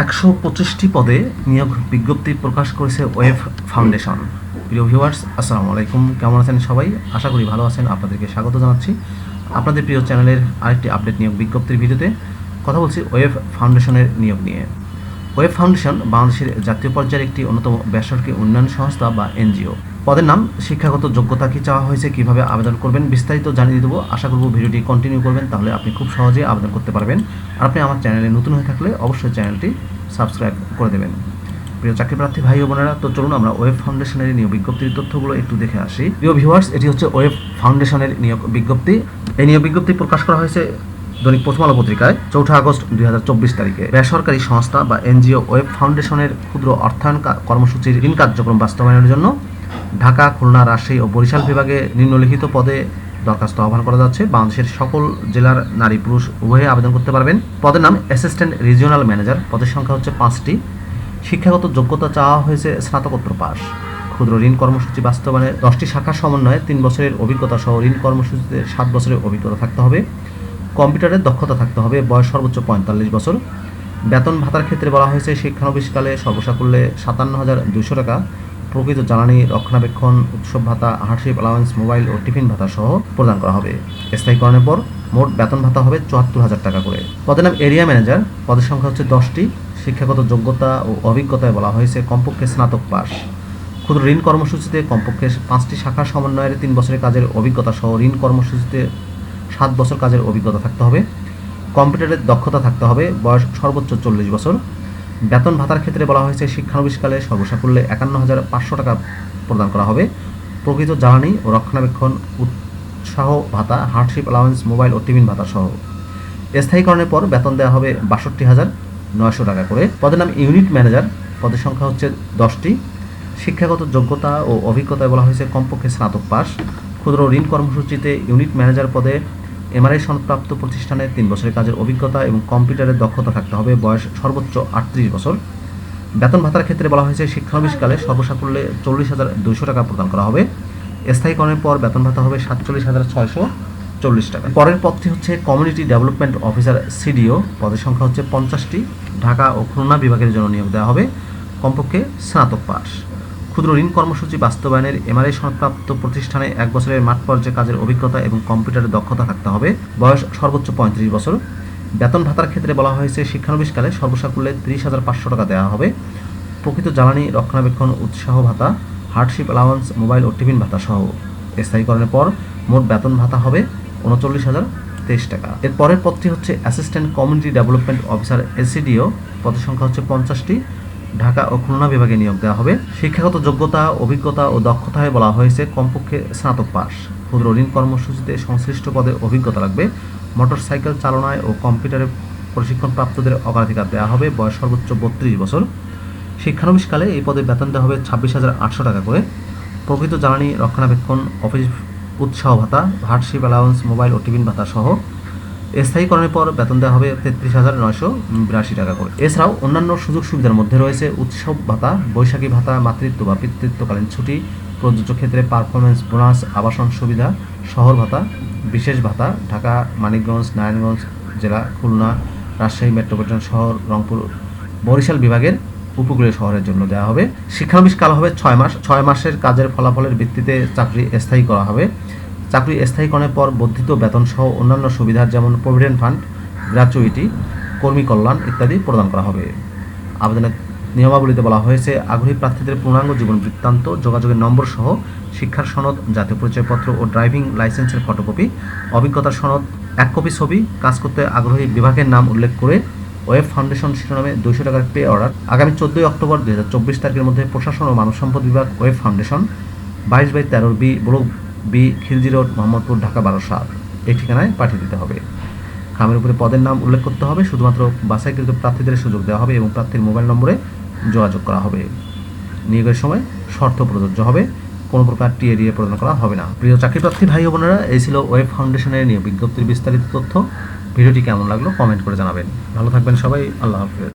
একশো পঁচিশটি পদে নিয়োগ বিজ্ঞপ্তি প্রকাশ করেছে ওয়েব ফাউন্ডেশন। প্রিয় ভিউয়ার্স, আসসালামু আলাইকুম। কেমন আছেন সবাই? আশা করি ভালো আছেন। আপনাদেরকে স্বাগত জানাচ্ছি আপনাদের প্রিয় চ্যানেলের আরেকটি আপডেট নিয়োগ বিজ্ঞপ্তির ভিডিওতে। কথা বলছি ওয়েব ফাউন্ডেশনের নিয়োগ নিয়ে। ওয়েব ফাউন্ডেশন বাংলাদেশের জাতীয় পর্যায়ের একটি অন্যতম বেসরকারি উন্নয়ন সংস্থা বা এনজিও। পদের নাম, শিক্ষাগত যোগ্যতা কি চাওয়া হয়েছে, কীভাবে আবেদন করবেন, বিস্তারিত জানিয়ে দেবো। আশা করব ভিডিওটি কন্টিনিউ করবেন, তাহলে আপনি খুব সহজে আবেদন করতে পারবেন। আর আপনি আমার চ্যানেলে নতুন হয়ে থাকলে অবশ্যই চ্যানেলটি সাবস্ক্রাইব করে দেবেন। প্রিয় চাকরি প্রার্থী ভাই ও বোনেরা, তো চলুন আমরা ওয়েব ফাউন্ডেশনের নিয়োগ বিজ্ঞপ্তির তথ্যগুলো একটু দেখে আসি। প্রিয় ভিউয়ার্স এটি হচ্ছে ওয়েব ফাউন্ডেশনের নিয়োগ বিজ্ঞপ্তি। এই নিয়োগ বিজ্ঞপ্তি প্রকাশ করা হয়েছে দৈনিক প্রথম আলো পত্রিকায়, চৌঠা আগস্ট দুই হাজার চব্বিশ তারিখে। বেসরকারি সংস্থা বা এনজিও ওয়েব ফাউন্ডেশনের ক্ষুদ্র অর্থায়ন কর্মসূচির ঋণ কার্যক্রম বাস্তবায়নের জন্য ঢাকা, খুলনা, রাজশাহী ও বরিশাল বিভাগে নিম্নলিখিত পদে দরখাস্ত আহ্বান করা যাচ্ছে। বাংলাদেশের সকল জেলার নারী পুরুষ উভয়ে আবেদন করতে পারবেন। পদের নাম অ্যাসিস্ট্যান্ট রিজিওনাল ম্যানেজার। পদের সংখ্যা হচ্ছে পাঁচটি। শিক্ষাগত যোগ্যতা চাওয়া হয়েছে স্নাতকোত্তর পাস। ক্ষুদ্র ঋণ কর্মসূচি বাস্তবায়নের দশটি শাখা সমন্বয়ে তিন বছরের অভিজ্ঞতা সহ ঋণ কর্মসূচিতে সাত বছরের অভিজ্ঞতা থাকতে হবে। কম্পিউটারের দক্ষতা থাকতে হবে। বয়স সর্বোচ্চ পঁয়তাল্লিশ বছর। বেতন ভাতার ক্ষেত্রে বলা হয়েছে, শিক্ষানবিশকালে সর্বসাকুল্যে সাতান্ন হাজার দুশো টাকা। প্রকৃত জ্বালানি রক্ষণাবেক্ষণ, উৎসব ভাতা হার্ডশিপ অ্যালাউন্স মোবাইল ও টিফিন ভাতা সহ প্রদান করা হবে। স্থায়ীকরণের পর মোট বেতন ভাতা হবে চুয়াত্তর হাজার টাকা করে। পদের নাম এরিয়া ম্যানেজার পদের সংখ্যা হচ্ছে দশটি। শিক্ষাগত যোগ্যতা ও অভিজ্ঞতায় বলা হয়েছে কমপক্ষে স্নাতক পাস ক্ষুদ্র ঋণ কর্মসূচিতে কমপক্ষে পাঁচটি শাখা সমন্বয়ের তিন বছরের কাজের অভিজ্ঞতা সহ ঋণ কর্মসূচিতে সাত বছর কাজের অভিজ্ঞতা থাকতে হবে। কম্পিউটারের দক্ষতা থাকতে হবে। বয়স সর্বোচ্চ চল্লিশ বছর। বেতন ভাতার ক্ষেত্রে বলা হয়েছে শিক্ষানবিশকালে সর্বসাকুল্যে একান্ন হাজার পাঁচশো টাকা প্রদান করা হবে। প্রকৃত জ্বালানি ও রক্ষণাবেক্ষণ, উৎসাহ ভাতা হার্ডশিপ অ্যালাউন্স মোবাইল ও টিফিন ভাতা সহ। স্থায়ীকরণের পর বেতন দেওয়া হবে বাষট্টি হাজার নয়শো টাকা করে। পদের নাম ইউনিট ম্যানেজার, পদের সংখ্যা হচ্ছে দশটি। শিক্ষাগত যোগ্যতা ও অভিজ্ঞতায় বলা হয়েছে কমপক্ষে স্নাতক পাস ক্ষুদ্র ঋণ কর্মসূচিতে ইউনিট ম্যানেজার পদে এমআরআই সনদপ্রাপ্ত প্রতিষ্ঠানে তিন বছরের কাজের অভিজ্ঞতা এবং কম্পিউটারের দক্ষতা থাকতে হবে। বয়স সর্বোচ্চ আটত্রিশ বছর। বেতন ভাতার ক্ষেত্রে বলা হয়েছে, শিক্ষানবিশকালে সর্বসাকুল্যে চল্লিশ হাজার দুইশো টাকা প্রদান করা হবে। স্থায়ীকরণের পর বেতন ভাতা হবে সাতচল্লিশ হাজার ছয়শো চল্লিশ টাকা। পরের পদটি হচ্ছে কমিউনিটি ডেভেলপমেন্ট অফিসার সিডিও। পদের সংখ্যা হচ্ছে পঞ্চাশটি। ঢাকা ও খুলনা বিভাগের জন্য নিয়োগ দেওয়া হবে। কমপক্ষে স্নাতক পাস ক্ষুদ্র ঋণ কর্মসূচি বাস্তবায়নের এমআরআই সনদপ্রাপ্ত প্রতিষ্ঠানে এক বছরের মাঠ পর্যায়ে কাজের অভিজ্ঞতা এবং কম্পিউটারের দক্ষতা থাকতে হবে। বয়স সর্বোচ্চ পঁয়ত্রিশ বছর। বেতন ভাতার ক্ষেত্রে বলা হয়েছে, শিক্ষানবিশকালে সর্বসাকুল্যে ত্রিশ হাজার পাঁচশো টাকা দেওয়া হবে। প্রকৃত জ্বালানি, রক্ষণাবেক্ষণ, উৎসাহ ভাতা হার্ডশিপ অ্যালাউন্স মোবাইল ও টিফিন ভাতা সহ। স্থায়ীকরণের পর মোট বেতন ভাতা হবে উনচল্লিশ হাজার তেইশ টাকা। এর পরের পদটি হচ্ছে assistant community development officer ACDO পদের সংখ্যা হচ্ছে পঞ্চাশটি। ঢাকা ও খুলনা বিভাগে নিয়োগ দেওয়া হবে। শিক্ষাগত যোগ্যতা, অভিজ্ঞতা ও দক্ষতায় বলা হয়েছে কমপক্ষে স্নাতক পাস ক্ষুদ্র ঋণ কর্মসূচিতে সংশ্লিষ্ট পদে অভিজ্ঞতা লাগবে। মোটরসাইকেল চালনায় ও কম্পিউটারে প্রশিক্ষণপ্রাপ্তদের অগ্রাধিকার দেওয়া হবে। বয়স সর্বোচ্চ বত্রিশ বছর। শিক্ষানবিশকালে এই পদে বেতন দেওয়া হবে ছাব্বিশ হাজার আটশো টাকা করে। প্রকৃত জ্বালানি, রক্ষণাবেক্ষণ, অফিস উৎসাহ ভাতা হার্ডশিপ অ্যালাউন্স, মোবাইল ও টিফিন ভাতা সহ স্থায়ীকরণের পর বেতন দেওয়া হবে তেত্রিশ হাজার নয়শো বিরাশি টাকা করে। এছাড়াও অন্যান্য সুযোগ সুবিধার মধ্যে রয়েছে উৎসব ভাতা, বৈশাখী ভাতা, মাতৃত্ব বা পিতৃত্বকালীন ছুটি, প্রযোজ্য ক্ষেত্রে পারফরমেন্স বোনাস আবাসন সুবিধা, শহর ভাতা, বিশেষ ভাতা, ঢাকা, মানিকগঞ্জ, নারায়ণগঞ্জ জেলা, খুলনা, রাজশাহী মেট্রোপলিটন শহর, রংপুর, বরিশাল বিভাগের উপকূলীয় শহরের জন্য দেওয়া হবে। শিক্ষানবিশ কাল হবে ছয় মাস, ছয় মাসের কাজের ফলাফলের ভিত্তিতে চাকরি স্থায়ী করা হবে। চাকরি স্থায়ীকরণের পর বর্ধিত বেতন সহ অন্যান্য সুবিধা যেমন প্রভিডেন্ট ফান্ড, গ্র্যাচুইটি, কর্মী কল্যাণ ইত্যাদি প্রদান করা হবে। আবেদনের নিয়মাবলীতে বলা হয়েছে, আগ্রহী প্রার্থীদের পূর্ণাঙ্গ জীবন বৃত্তান্ত, যোগাযোগের নম্বর সহ শিক্ষার সনদ, জাতীয় পরিচয়পত্র ও ড্রাইভিং লাইসেন্সের ফটোকপি অভিজ্ঞতার সনদ, এক কপি ছবি, কাজ করতে আগ্রহী বিভাগের নাম উল্লেখ করে ওয়েব ফাউন্ডেশন শিরোনামে দুইশো টাকার পে অর্ডার। আগামী চোদ্দোই অক্টোবর দুই হাজার চব্বিশ তারিখের মধ্যে প্রশাসন ও মানব সম্পদ বিভাগ ওয়েব ফাউন্ডেশন, বাইশ বাই তেরো B block B Khilji road, Mohammadpur, Dhaka বারো সাত এই ঠিকানায় পাঠিয়ে দিতে হবে। খামের উপরে পদের নাম উল্লেখ করতে হবে। শুধুমাত্র বাছাইকৃত প্রার্থীদের সুযোগ দেওয়া হবে এবং প্রার্থীর মোবাইল নম্বরে যোগাযোগ করা হবে। নিয়োগের সময় শর্ত প্রযোজ্য হবে। কোনো প্রকার টিএডিএ প্রদান করা হবে না। প্রিয় চাকরি প্রার্থী ভাই বোনেরা, এই ছিল ওয়েব ফাউন্ডেশনের নিয়োগ বিজ্ঞপ্তির বিস্তারিত তথ্য। ভিডিওটি কেমন লাগল কমেন্ট করে জানাবেন। ভালো থাকবেন সবাই। আল্লাহ হাফেজ।